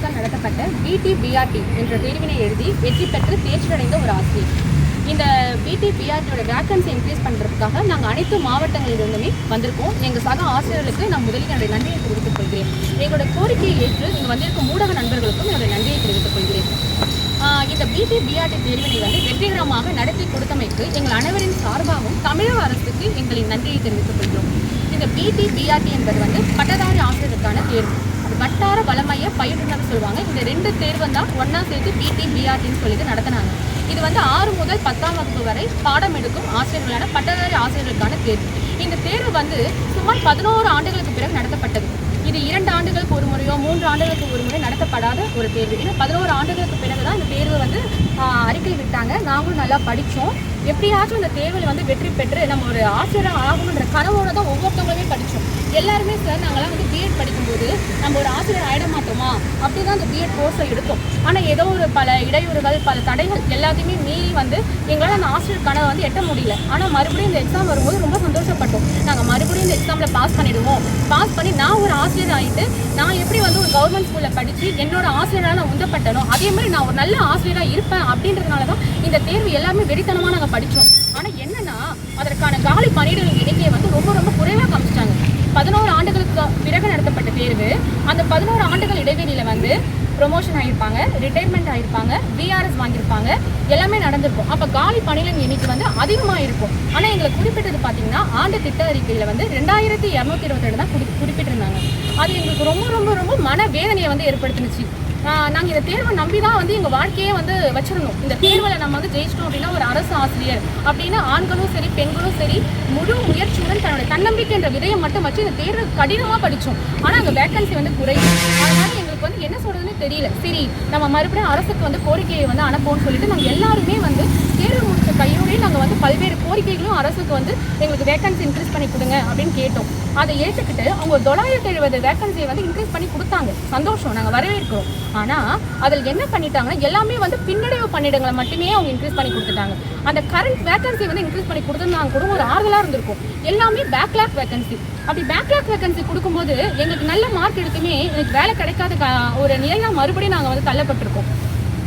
அரசால் நடத்தப்பட்ட பிடி பிஆர்டி என்ற தேர்வினை எழுதி வெற்றி பெற்று தேர்ச்சி அடைந்த ஒரு ஆசிரியர். இந்த பிடி பிஆர்டியோட வேக்கன்சி இன்க்ரீஸ் பண்ணுறதுக்காக நாங்கள் அனைத்து மாவட்டங்களிலிருந்துமே வந்திருக்கோம். எங்கள் சக ஆசிரியர்களுக்கு நான் முதலில் என்னுடைய நன்றியை தெரிவித்துக் கொள்கிறேன். எங்களோட கோரிக்கையை ஏற்று இங்கே வந்திருக்கும் ஊடக நண்பர்களுக்கும் என்னுடைய நன்றியை தெரிவித்துக் கொள்கிறேன். இந்த பிடி பிஆர்டி தேர்வினை வந்து வெற்றிகரமாக நடத்தி கொடுத்தமைக்கு எங்கள் அனைவரின் சார்பாகவும் தமிழக அரசுக்கு எங்களின் நன்றியை தெரிவித்துக் கொள்கிறோம். இந்த பிடி பிஆர்டி என்பது வந்து பட்டதாரி ஆசிரியருக்கான தேர்வு. வட்டார வளமைய பயிற்றுனர் சொல்லுவாங்க. இந்த ரெண்டு தேர்வும் தான் ஒன்றா சேர்த்து பிடி பிஆர்டின்னு சொல்லிட்டு நடத்தினாங்க. இது வந்து ஆறு முதல் பத்தாம் வகுப்பு வரை பாடம் எடுக்கும் ஆசிரியர்களான பட்டதாரி ஆசிரியர்களுக்கான தேர்வு. இந்த தேர்வு வந்து சுமார் பதினோரு ஆண்டுகளுக்கு பிறகு நடத்தப்பட்டது. இது இரண்டு ஆண்டுகளுக்கு ஒரு முறையோ மூன்று ஆண்டுகளுக்கு ஒரு முறை நடத்தப்படாத ஒரு தேர்வு. ஏன்னா பதினோரு ஆண்டுகளுக்கு பிறகு தான் இந்த தேர்வு வந்து அறிக்கை விட்டாங்க. நாங்களும் நல்லா படித்தோம் எப்படியாச்சும் இந்த தேர்வில் வந்து வெற்றி பெற்று நம்ம ஒரு ஆசிரியராக ஆகணுன்ற கனவோட தான் ஒவ்வொருத்தவங்களுமே படித்தோம் எல்லாருமே சார் நாங்களாம் வந்து பிஎட் படிக்கும்போது நம்ம ஒரு ஆசிரியர் ஆயிட மாட்டோமா? அப்படி தான் அந்த பிஎட் கோர்ஸை எடுத்தோம். ஆனால் ஏதோ ஒரு பல இடையூறுகள் பல தடைகள் எல்லாத்தையுமே மீறி வந்து எங்களால் அந்த ஆசிரியர் கனவை வந்து எட்ட முடியல. ஆனால் மறுபடியும் இந்த எக்ஸாம் வரும்போது ரொம்ப சந்தோஷப்பட்டோம். நாங்கள் மறுபடியும் இந்த எக்ஸாமில் பாஸ் பண்ணிடுவோம். பாஸ் பண்ணி நான் ஒரு ஆசிரியர் ஆகிட்டு நான் எப்படி வந்து ஒரு கவர்மெண்ட் ஸ்கூலில் படித்து என்னோட ஆசிரியராக நான் உந்தப்பட்டனோ அதே மாதிரி நான் ஒரு நல்ல ஆசிரியராக இருப்பேன் அப்படின்றதுனால தான் இந்த தேர்வு எல்லாமே வெறித்தனமாக நாங்கள் படித்தோம் ஆனால் என்னன்னா அதற்கான காலி பணியிடங்கள் எண்ணிக்கையை வந்து ரொம்ப ரொம்ப குறைவாக காமிச்சிட்டாங்க. பதினோரு ஆண்டுகளுக்கு பிறகு நடத்தப்பட்ட தேர்வு. அந்த பதினோரு ஆண்டுகள் இடைவெளியில் வந்து ப்ரொமோஷன் ஆகியிருப்பாங்க ரிட்டையர்மெண்ட் ஆகியிருப்பாங்க விஆர்எஸ் வாங்கியிருப்பாங்க. எல்லாமே நடந்திருக்கும். அப்போ காலி பணியிடம் எண்ணிக்கை வந்து அதிகமாக இருக்கும் ஆனால் எங்களை குறிப்பிட்டது பார்த்தீங்கன்னா ஆண்டு திட்ட அறிக்கையில் வந்து ரெண்டாயிரத்தி இரநூத்தி இருபத்தெட்டு தான் குறி குறிப்பிட்டிருந்தாங்க. அது எங்களுக்கு ரொம்ப ரொம்ப ரொம்ப மன வேதனையை வந்து ஏற்படுத்துனுச்சு. நாங்கள் இந்த தேர்வை நம்பி தான் வந்து எங்கள் வாழ்க்கையே வந்து வச்சிருந்தோம். இந்த தேர்வில் நம்ம வந்து ஜெயிச்சிட்டோம் அப்படின்னா ஒரு அரசு ஆசிரியர். அப்படின்னு ஆண்களும் சரி பெண்களும் சரி முழு முயற்சியுடன் தன்னோட தன்னம்பிக்கை என்ற விதையை மட்டும் வச்சு இந்த தேர்வு கடினமாக படித்தோம் ஆனால் அங்கே வேக்கன்சி வந்து குறையும் அதனால எங்களுக்கு வந்து என்ன சொல்றதுன்னு தெரியல. சரி நம்ம மறுபடியும் அரசுக்கு வந்து கோரிக்கையை வந்து அனுப்போம்னு சொல்லிட்டு நாங்கள் எல்லாருமே வந்து தேர்வு முடிச்ச கையோடய நாங்கள் வந்து பல்வேறு கோரிக்கைகளும் அரசுக்கு வந்து எங்களுக்கு வேக்கன்சி இன்க்ரீஸ் பண்ணி கொடுங்க அப்படின்னு கேட்டோம். அதை ஏற்றுக்கிட்டு அவங்க தொள்ளாயிரத்தி எழுபது வேக்கன்சியை வந்து இன்க்ரீஸ் பண்ணி கொடுத்தாங்க. சந்தோஷம் நாங்கள் வரவேற்கிறோம். ஆனால் அதில் என்ன பண்ணிட்டாங்கன்னா எல்லாமே வந்து பின்னடைவு பணியிடங்களை மட்டுமே அவங்க இன்க்ரீஸ் பண்ணி கொடுத்துட்டாங்க. அந்த கரண்ட் வேக்கன்சி வந்து இன்க்ரீஸ் பண்ணி கொடுத்துருந்தாங்க கூட ஒரு ஆறுதலாக இருந்திருக்கும். எல்லாமே பேக்லாக் வேக்கன்சி அப்படி பேக்லாக் வேக்கன்சி கொடுக்கும்போது எங்களுக்கு நல்ல மார்க் எடுத்துமே எனக்கு வேலை கிடைக்காத க- ஒரு நிலையாக மறுபடியும் நாங்கள் வந்து தள்ளப்பட்டிருக்கோம்.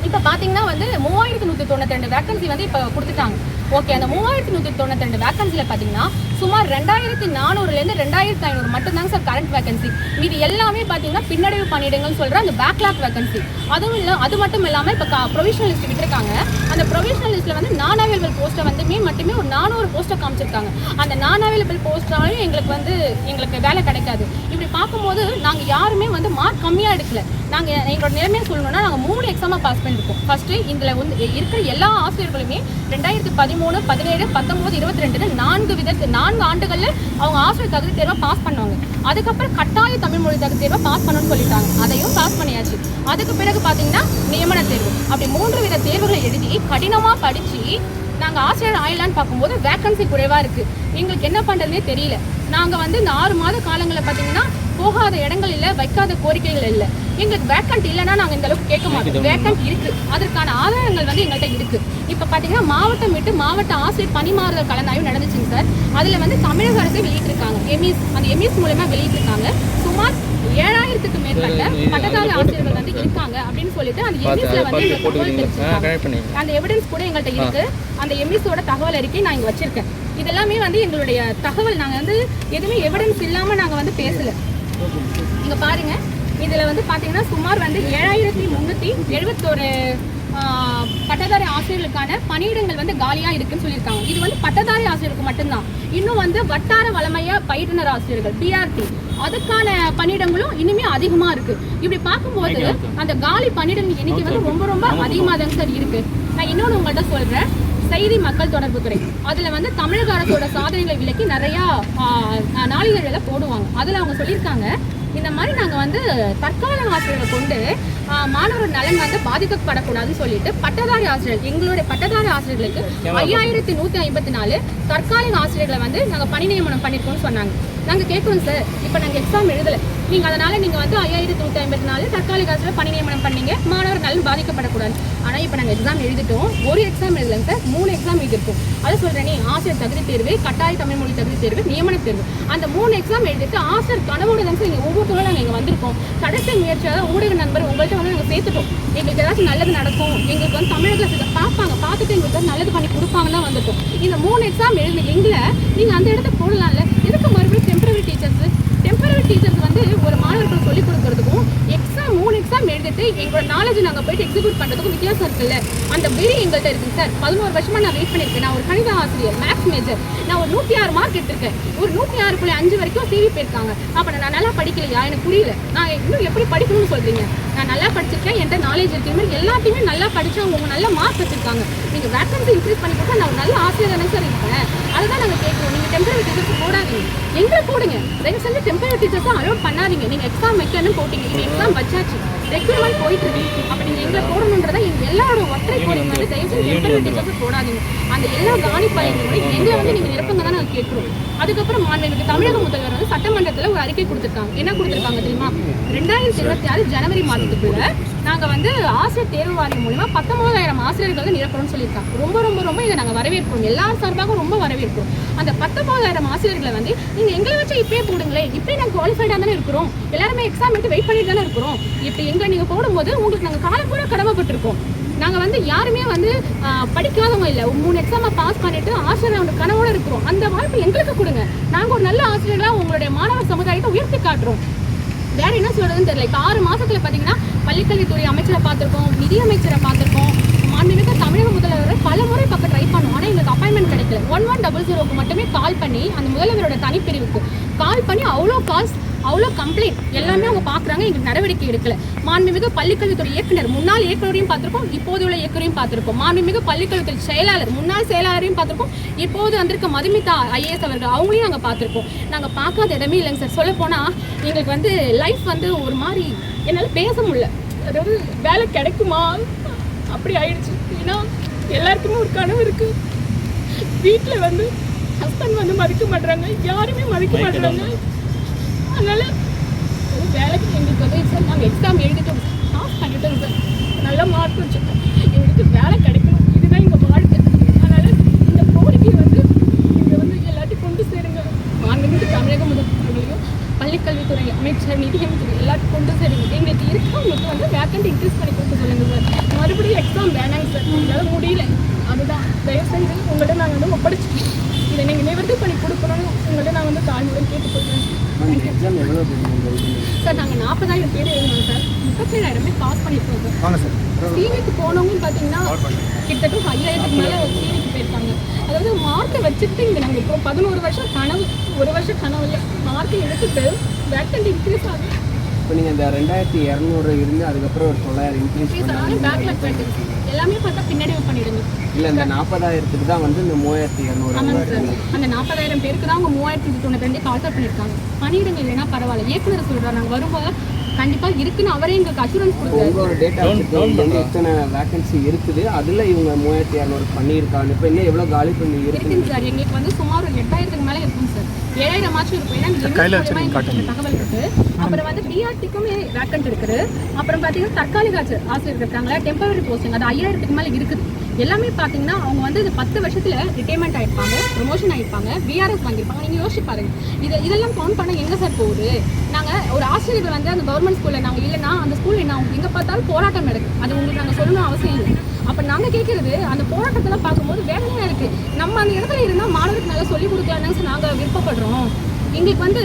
இப்போ பார்த்தீங்கன்னா வந்து மூவாயிரத்தி நூற்றி தொண்ணூற்றி ரெண்டு வேக்கன்சி வந்து இப்போ கொடுத்துட்டாங்க. ஓகே அந்த மூவாயிரத்தி நூற்றி தொண்ணூற்றி ரெண்டு வேக்கன்சியில் பார்த்தீங்கன்னா சுமார் ரெண்டாயிரத்தி நானூறுலேருந்து ரெண்டாயிரத்தி ஐநூறு மட்டும்தாங்க சார் கரண்ட் வேகன்சி இது எல்லாமே பார்த்தீங்கன்னா பின்னடைவு பணியிடங்கள்னு சொல்கிற அந்த பேக்லாக் வேகன்சி அதுவும் இல்லை அது மட்டும் இல்லாமல் இப்போ ப்ரொவிஷனல் லிஸ்ட் விட்டுருக்காங்க அந்த ப்ரொவிஷனல் லிஸ்ட்டில் வந்து நான் அவைலபிள் போஸ்ட்டை வந்துமே மட்டுமே ஒரு நானூறு போஸ்ட்டை காமிச்சிருக்காங்க. அந்த நான் அவைலபிள் போஸ்ட்டாலையும் எங்களுக்கு வந்து எங்களுக்கு வேலை கிடைக்காது. இப்படி பார்க்கும்போது நாங்கள் யாருமே வந்து மார்க் கம்மியாக எடுக்கல. நாங்கள் எங்களோட நிலைமையை சொல்லணும்னா நாங்கள் மூணு எக்ஸாமாக பாஸ் பண்ணியிருக்கோம் ஃபஸ்ட்டு இதில் வந்து இருக்கிற எல்லா ஆசிரியர்களுமே ரெண்டாயிரத்தி பதிமூணு பதினேழு பத்தொம்போது இருபத்தி ரெண்டுன்னு நான்கு விதத்து நான்கு ஆண்டுகளில் அவங்க ஆசிரியர் தகுதி தேர்வை பாஸ் பண்ணுவாங்க. அதுக்கப்புறம் கட்டாய தமிழ் மொழி தகுதி தேர்வை பாஸ் பண்ணணும்னு சொல்லிட்டாங்க. அதையும் பாஸ் பண்ணியாச்சு. அதுக்கு பிறகு பார்த்தீங்கன்னா நியமன தேர்வு. அப்படி மூன்று வித தேர்வுகளை எழுதி கடினமாக படித்து நாங்கள் ஆசிரியர் ஆயிடலான்னு பார்க்கும்போது வேக்கன்சி குறைவாக இருக்குது எங்களுக்கு என்ன பண்ணுறதுனே தெரியல. நாங்கள் வந்து இந்த ஆறு மாத காலங்களில் பார்த்தீங்கன்னா போகாத இடங்கள் இல்லை வைக்காத கோரிக்கைகள் இல்லை. எங்களுக்கு வேக்கண்ட் இல்லைன்னா நாங்கள் இந்த அளவுக்கு கேட்க மாட்டோம். வேக்கண்ட் இருக்கு. அதற்கான ஆதாரங்கள் வந்து எங்கள்கிட்ட இருக்கு. இப்போ பார்த்தீங்கன்னா மாவட்டம் விட்டு மாவட்ட ஆசிரியர் பணிமாறுதல் கலந்தாய்வு நடந்துச்சுங்க சார். அதில் வந்து தமிழக அரசு வெளியிட்டிருக்காங்க. எம்இஸ் அந்த எம்இஸ் மூலமா வெளியிட்டிருக்காங்க. சுமார் ஏழாயிரத்துக்கு மேற்பட்ட பட்டதாரி ஆசிரியர்கள் சொல்லிட்டு அந்த எம்இஸ்ல வந்து தகவல் தெரிவிச்சிருக்காங்க அந்த எவிடன்ஸ் கூட எங்கள்கிட்ட இருக்கு. அந்த எம்இஸோட தகவல் அறிக்கை நான் இங்க வச்சிருக்கேன். இதெல்லாமே வந்து எங்களுடைய தகவல். நாங்க வந்து எதுவுமே எவிடன்ஸ் இல்லாம நாங்க வந்து பேசல. இங்க பாருங்க. இதுல வந்து பாத்தீங்கன்னா சுமார் வந்து ஏழாயிரத்தி முன்னூத்தி எழுபத்தோரு பட்டதாரி ஆசிரியர்களுக்கான பணியிடங்கள் வந்து காலியா இருக்குன்னு சொல்லியிருக்காங்க. இது வந்து பட்டதாரி ஆசிரியருக்கு மட்டும்தான். இன்னும் வந்து வட்டார வளமைய பயிற்றுனர் ஆசிரியர்கள் பிஆர்டி அதுக்கான பணியிடங்களும் இனிமே அதிகமா இருக்கு. இப்படி பார்க்கும்போது அந்த காலி பணியிடங்கள் எண்ணிக்கை வந்து ரொம்ப ரொம்ப அதிகமாக தாங்க சார் இருக்கு. நான் இன்னொன்று உங்கள்கிட்ட சொல்றேன். செய்தி மக்கள் தொடர்பு துறை. அதுல வந்து தமிழக அரசோட சாதனைகளை விளக்கி நிறைய நாளிதழ்களை போடுவாங்க. அதுல அவங்க சொல்லியிருக்காங்க இந்த மாதிரி நாங்க வந்து தற்கால ஆசிரியர்களை கொண்டு மாணவர் நலன் வந்து பாதிக்கப்படக்கூடாதுன்னு சொல்லிட்டு பட்டதாரி ஆசிரியர் எங்களுடைய பட்டதாரி ஆசிரியர்களுக்கு ஐயாயிரத்தி நூத்தி ஐம்பத்தி நாலு தற்காலிக ஆசிரியர்களை வந்து நாங்க பணி நியமனம் பண்ணிருக்கோம்னு சொன்னாங்க. நாங்க கேட்குறோம் சார். இப்போ நாங்க எக்ஸாம் எழுதல. நீங்க அதனால நீங்க வந்து ஐயாயிரத்தி நூற்றி ஐம்பத்தி நாலு தற்காலிக ஆசிரியர் பணி நியமனம் பண்ணீங்க. மாணவர் நலன் பாதிக்கப்படக்கூடாது. ஆனா இப்போ நாங்க எக்ஸாம் எழுதிட்டோம். ஒரு எக்ஸாம் எழுதலைங்க சார். மூணு எக்ஸாம் எழுதிருக்கோம் அதை சொல்றேன் நீ ஆசிரியர் தகுதி தேர்வு கட்டாய தமிழ் மொழி தகுதி தேர்வு நியமன தேர்வு. அந்த மூணு எக்ஸாம் எழுதிட்டு ஆசிரியர் கனவோட தான் சார் இங்க ஒவ்வொருத்தரும் நாங்கள் இங்கே வந்திருக்கோம். கடைசி முயற்சியாக ஊடக நண்பர் உங்கள்கிட்ட வந்து நாங்கள் சேர்த்துட்டோம். எங்களுக்கு ஏதாச்சும் நல்லது நடக்கும். எங்களுக்கு வந்து தமிழகத்தில் பார்ப்பாங்க. பார்த்துட்டு எங்களுக்கு வந்து நல்லது பண்ணி கொடுப்பாங்கன்னு தான் வந்துட்டோம் இந்த மூணு எக்ஸாம் எழுதி எங்களை நீங்கள் அந்த இடத்துக்கு போடலாம்ல. எதுக்கு மறுபடியும் டெம்பரரி டீச்சர்ஸ் டெம்பரரி டீச்சர்ஸ் வந்து ஒரு மாணவர்களுக்கு சொல்லிக் கொடுக்கறதுக்கும் எக்ஸாம் மூணு எக்ஸாம் எழுதிட்டு எங்களோட நாலேஜ் நாங்கள் போயிட்டு எக்ஸிக்யூட் பண்ணுறதுக்கும் வித்தியாசம் இருக்குல்ல? அந்த வெறி எங்கள்கிட்ட இருக்குது சார் பதினோரு வருஷமா நான் வெயிட் பண்ணியிருக்கேன் நான் ஒரு கணித ஆசிரியர் மேக்ஸ் மேஜர் நான் ஒரு நூற்றி ஆறு மார்க் எடுத்திருக்கேன். ஒரு நூற்றி ஆறு புள்ளி அஞ்சு வரைக்கும் சிவி போயிருக்காங்க. அப்போ நான் நல்லா படிக்கலையா? எனக்கு புரியல. நான் இன்னும் எப்படி படிக்கணும்னு சொல்கிறீங்க நான் நல்லா படிச்சிருக்கேன். என்கிட்ட நாலேஜ் இருக்கு. எல்லாத்தையுமே நல்லா படிச்சு அவங்க நல்ல மார்க் வச்சிருக்காங்க. நீங்க வேக்கன்சி இன்க்ரீஸ் பண்ணி கொடுத்தா நான் ஒரு நல்ல ஆசிரியர் தானே சார் இருப்பேன். அதுதான் நாங்க கேட்குறோம் நீங்க டெம்பரரி டீச்சர்ஸ் போடாதீங்க. எங்களை போடுங்க. தயவு செஞ்சு டெம்பரரி டீச்சர்ஸ் அலோட் பண்ணாதீங்க. நீங்க எக்ஸாம் வைக்கணும்னு போட்டீங்க. நீங்க எக்ஸாம் வச்சாச்சு. ரெக்ரூட்மெண்ட் போயிட்டு இருக்கு அப்ப நீங்க எங்களை போடணுன்றதா எங்க எல்லாரோட ஒற்றை கோரிக்கை வந்து தயவு செஞ்சு டெம்பரரி டீச்சர்ஸ் போடாதீங்க. அந்த எல்லா காலி பையன்களை எங்களை வந்து நீங்க நிரப்புங்க தான் நாங்க கேட்கிறோம். அதுக்கப்புறம் மாண்புமிகு தமிழக முதல்வர் வந்து சட்டமன்றத்துல ஒரு அறிக்கை கொடுத்திருக்காங்க. என்ன கொடுத்திருக்காங்க தெரியுமா? ரெண்டாயிரத்தி இருபத்தி ஆறு ஜனவரி மாதத்துக்குள்ள நாங்கள் வந்து ஆசிரியர் தேர்வு வாரியம் மூலிமா பத்தொம்போதாயிரம் ஆசிரியர்கள் வந்து நிரப்பணும்னு சொல்லியிருக்காங்க. ரொம்ப ரொம்ப ரொம்ப இதை நாங்கள் வரவேற்கிறோம். எல்லா சார்பாகவும் ரொம்ப வரவேற்கிறோம். அந்த பத்தொன்பதாயிரம் ஆசிரியர்களை வந்து நீங்கள் எங்களை வச்சு இப்பயே போடுங்களேன். இப்பயே நாங்கள் குவாலிஃபைடாக தானே இருக்கிறோம். எல்லாருமே எக்ஸாம் எடுத்து வெயிட் பண்ணிட்டு தானே இருக்கிறோம். இப்படி எங்களை நீங்கள் போடும்போது உங்களுக்கு நாங்கள் காலம் கூட கடமைப்பட்டிருக்கோம். நாங்கள் வந்து யாருமே வந்து படிக்காதவங்க இல்லை. மூணு எக்ஸாமை பாஸ் பண்ணிட்டு ஆசிரியர் கனவோட இருக்கிறோம். அந்த வாய்ப்பு எங்களுக்கு கொடுங்க. நாங்கள் ஒரு நல்ல ஆசிரியர்களாக உங்களுடைய மாணவர் சமுதாயத்தை உயர்த்தி காட்டுறோம். வேற என்ன சொல்றதுன்னு தெரியல. இப்போ ஆறு மாசத்துல பாத்தீங்கன்னா பள்ளிக்கல்வித்துறை அமைச்சரை பார்த்துருக்கோம் நிதி அமைச்சரை பார்த்திருக்கோம். தமிழக முதல்வர் பல முறை பக்கம் ட்ரை பண்ணோம். ஆனால் எங்களுக்கு அப்பாயின்மெண்ட் கிடைக்கல. ஒன் ஒன் டபுள் ஜீரோக்கு மட்டுமே கால் பண்ணி அந்த முதல்வரோட தனிப்பிரிவுக்கு கால் பண்ணி அவ்வளோ கால்ஸ் அவ்வளோ கம்ப்ளைண்ட் எல்லாமே அவங்க பார்க்குறாங்க எங்களுக்கு நடவடிக்கை எடுக்கல. மாண்புமிகு பள்ளிக்கல்வித்துறை இயக்குனர் முன்னாள் இயக்குனரையும் பார்த்திருக்கோம் இப்போது உள்ள இயக்குனரையும் பார்த்திருக்கோம். மாண்புமிகு பள்ளிக்கல்வித்துறை செயலாளர் முன்னாள் செயலாளரையும் பார்த்திருக்கோம். இப்போது வந்திருக்க மதுமிதா ஐஏஎஸ் அவர்கள் அவங்களையும் நாங்கள் பார்த்திருக்கோம். நாங்கள் பார்க்காத இடமே இல்லைங்க சார். சொல்ல போனால் எங்களுக்கு வந்து லைஃப் வந்து ஒரு மாதிரி என்னால் பேச முடியல. அதாவது வேலை கிடைக்குமா? அப்படி ஆயிடுச்சு. ஏன்னா எல்லாருக்குமே ஒரு கனவு இருக்கு. வீட்டில் வந்து ஹஸ்பண்ட் வந்து மதிக்க மாட்றாங்க. யாருமே மதிக்க மாட்றாங்க அதனால ஒரு வேலைக்கு எங்களுக்கு வந்து சார் நாங்கள் எக்ஸாம் எழுதிட்டோம் பாஸ் பண்ணிட்டோம் சார் நல்ல மார்க் வச்சுருக்கோம் எங்களுக்கு வேலை கிடைக்கணும் இதுதான் எங்கள் வாழ்க்கை அதனால இந்த கோரிக்கையை வந்து இங்கே வந்து எல்லாத்தையும் கொண்டு சேருங்க மாண்புமிகு தமிழக முதல்வர்களையும் பள்ளிக்கல்வித்துறை அமைச்சர் நிதியமைச்சர் எல்லாத்தையும் கொண்டு சேருங்க எங்களுக்கு இருக்கவங்களுக்கு வந்து வேக்கண்ட் இன்க்ரீஸ் பண்ணி கொடுக்க சொல்லுங்க சார் மறுபடியும் எக்ஸாம் வேணாங்க சார் எங்களால் முடியல அதுதான் தயவு செஞ்சு உங்கள்கிட்ட நாங்கள் வந்து ஒப்படைச்சிட்டோம் இதை நீங்கள் நிவர்த்தி பண்ணி கொடுக்கணும்னு உங்கள்கிட்ட நான் வந்து தாழ்மையுடன் கேட்டுக்கொள்கிறேன் எக்ஸாம் எவ்வளோ பேர் சார் நாங்கள் நாற்பதாயிரம் பேர் எழுதணும் பேர் பாஸ் பண்ணியிருக்கோம் சார் வாங்க சார். பார்த்தீங்கன்னா கிட்டத்தட்ட ஐயாயிரத்துக்கு மேலே டிவிக்கு போயிருக்காங்க. அதாவது மார்க்கை வச்சுட்டு இங்கே நாங்கள் இப்போ பதினோரு வருஷம் கனவு ஒரு வருஷம் கனவு இல்லை. மார்க்கை எடுத்துட்டு வேக்கண்ட் இன்க்ரீஸ் ஆகுது. இப்போ நீங்கள் இந்த ரெண்டாயிரத்தி இரநூறு இருந்து அதுக்கப்புறம் ஒரு தொள்ளாயிரம் இன்க்ரீஸ் ஆனாலும் பேக்லாக் எல்லாமே பார்த்தா பின்னாடி பண்ணிடுங்க. இல்லை இந்த நாற்பதாயிரத்துக்கு தான் வந்து இந்த மூவாயிரத்தி இரநூறு அந்த நாற்பதாயிரம் பேருக்கு தான் அவங்க மூவாயிரத்தி தொண்ணூற்றி ரெண்டு கால்ஃபர் பண்ணியிருக்காங்க. பணியிடங்க இல்லைன்னா பரவாயில்ல. இயக்குனர் சொல்கிறார் நாங்கள் வரும்போது கண்டிப்பாக இருக்குன்னு அவரே எங்களுக்கு அஷூரன்ஸ் வச்சுட்டு எத்தனை வேகன்சி இருக்குது? அதில் இவங்க மூவாயிரத்தி இரநூறு பண்ணியிருக்காங்க. இப்போ இன்னும் எவ்வளோ காலி பண்ணி இருக்கு இருக்குங்க சார். எங்களுக்கு வந்து சுமார் ஒரு எட்டாயிரத்துக்கு மேலே இருக்கும் சார். ஏழாயிரம் ஆச்சும் இருக்கும். ஏன்னா தகவல் இருக்கு. அப்புறம் வந்து டிஆர்டிக்குமே வேக்கண்ட் இருக்குது. அப்புறம் பார்த்தீங்கன்னா தற்காலிக ஆசிரியர் ஆசிரியர் இருக்காங்களா? டெம்பரரி போஸ்டிங் அது ஐயாயிரத்துக்கு மேலே இருக்குது. எல்லாமே பார்த்தீங்கன்னா அவங்க வந்து இந்த பத்து வருஷத்தில் ரிட்டைர்மெண்ட் ஆகிருப்பாங்க ப்ரொமோஷன் ஆகிருப்பாங்க பிஆர்எஸ் வாங்கியிருப்பாங்க. நீங்கள் யோசிச்சு பாருங்க. இது இதெல்லாம் கவுண்ட் பண்ண எங்கே சார் போகுது? நாங்கள் ஒரு ஆசிரியர்கள் வந்து அந்த கவர்மெண்ட் ஸ்கூலில் நாங்கள் இல்லைன்னா அந்த ஸ்கூல் என்ன எங்கே பார்த்தாலும் போராட்டம் நடக்குது அது உங்களுக்கு நாங்கள் சொல்லணும் அவசியம் இல்லை. அப்போ நாங்கள் கேட்குறது அந்த போராட்டத்தெல்லாம் பார்க்கும்போது வேதனையாக இருக்குது நம்ம அந்த இடத்துல இருந்தால் மாணவருக்கு நல்லா சொல்லி கொடுக்கலான்னு நாங்கள் விருப்பப்படுறோம். எங்களுக்கு வந்து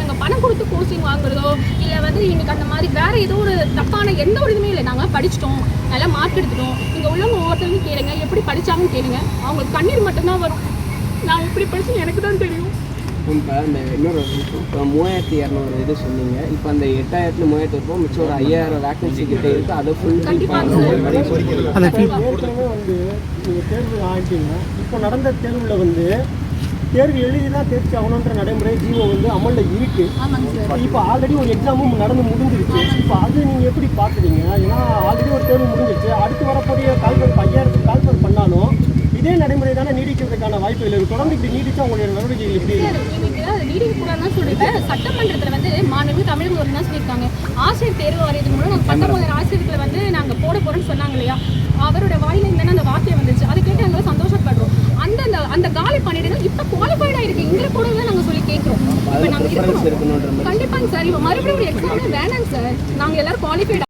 நாங்க பணம் கொடுத்து கோச்சிங் வாங்குறதோ இல்ல வந்து எங்களுக்கு அந்த மாதிரி வேற ஏதோ ஒரு தப்பான எந்த ஒரு இதுவுமே இல்லை. நாங்க படிச்சிட்டோம். நல்லா மார்க் எடுத்துட்டோம். இங்க உள்ளவங்க ஒவ்வொருத்தருக்கும் கேளுங்க. எப்படி படிச்சாங்கன்னு கேளுங்க. அவங்களுக்கு கண்ணீர் மட்டும்தான் வரும். நான் எப்படி படிச்சேன்னு எனக்கு தான் தெரியும். இப்போ இந்த இன்னொரு. இப்போ மூவாயிரத்தி இரநூறு இது சொன்னீங்க. இப்போ அந்த எட்டாயிரத்துல மூவாயிரத்தி இருப்போம் மிச்சம் ஒரு ஐயாயிரம் வேகன்சி கிட்ட இருக்கு. அதை ஃபுல் கண்டிப்பா ஏற்கனவே வந்து நீங்கள் தேர்வு ஆகிட்டீங்க இப்போ நடந்த தேர்வில் வந்து தேர்வு எழுதி தான் தேர்ச்சி ஆகணுன்ற நடைமுறை ஜீவோ வந்து அமலில் இருக்கு. இப்போ ஆல்ரெடி ஒரு எக்ஸாமும் நடந்து முடிஞ்சிருச்சு. இப்போ அது நீங்கள் எப்படி பார்க்குறீங்க ஏன்னா ஆல்ரெடி ஒரு தேர்வு முடிஞ்சிருச்சு. அடுத்து வரக்கூடிய கால்பர் ஐயாயிரத்துக்கு கால்பர் பண்ணாலும் இதே நடைமுறை தானே நீடிக்கிறதுக்கான வாய்ப்புகள் இருக்கு. தொடர்ந்து இப்படி நீடிச்சா உங்களுடைய நடவடிக்கைகள் எப்படி இருக்கும்? சார், இன்னைக்கு தான் அது நீடிக்க கூடாதுன்னு சொல்லிட்டு சட்டமன்றத்தில் வந்து மாணவி தமிழ் முதல்வர் தான் சொல்லியிருக்காங்க. ஆசிரியர் தேர்வு வரையதுக்கு முன்னாடி நாங்கள் பத்தொன்பது ஆசிரியர்களை வந்து நாங்கள் போட போறோம்னு சொன்னாங்க இல்லையா? அவரோட வாயில இருந்தானே அந்த வாக்கியம் வந்துச்சு அதை கேட்டு நாங்கள் சந்தோஷப்படுறோம் அந்த காலி பண்ணிடுங்க. இப்போ குவாலிஃபைடா இருக்கு இங்கே கூட தான் நாங்கள் சொல்லி கேட்குறோம் இப்போ இருக்கணுன்ற மாதிரி. கண்டிப்பாங்க சார். இப்போ மறுபடியும் எக்ஸாமே வேணாங்க சார். நாங்கள் எல்லாரும் குவாலிஃபைட்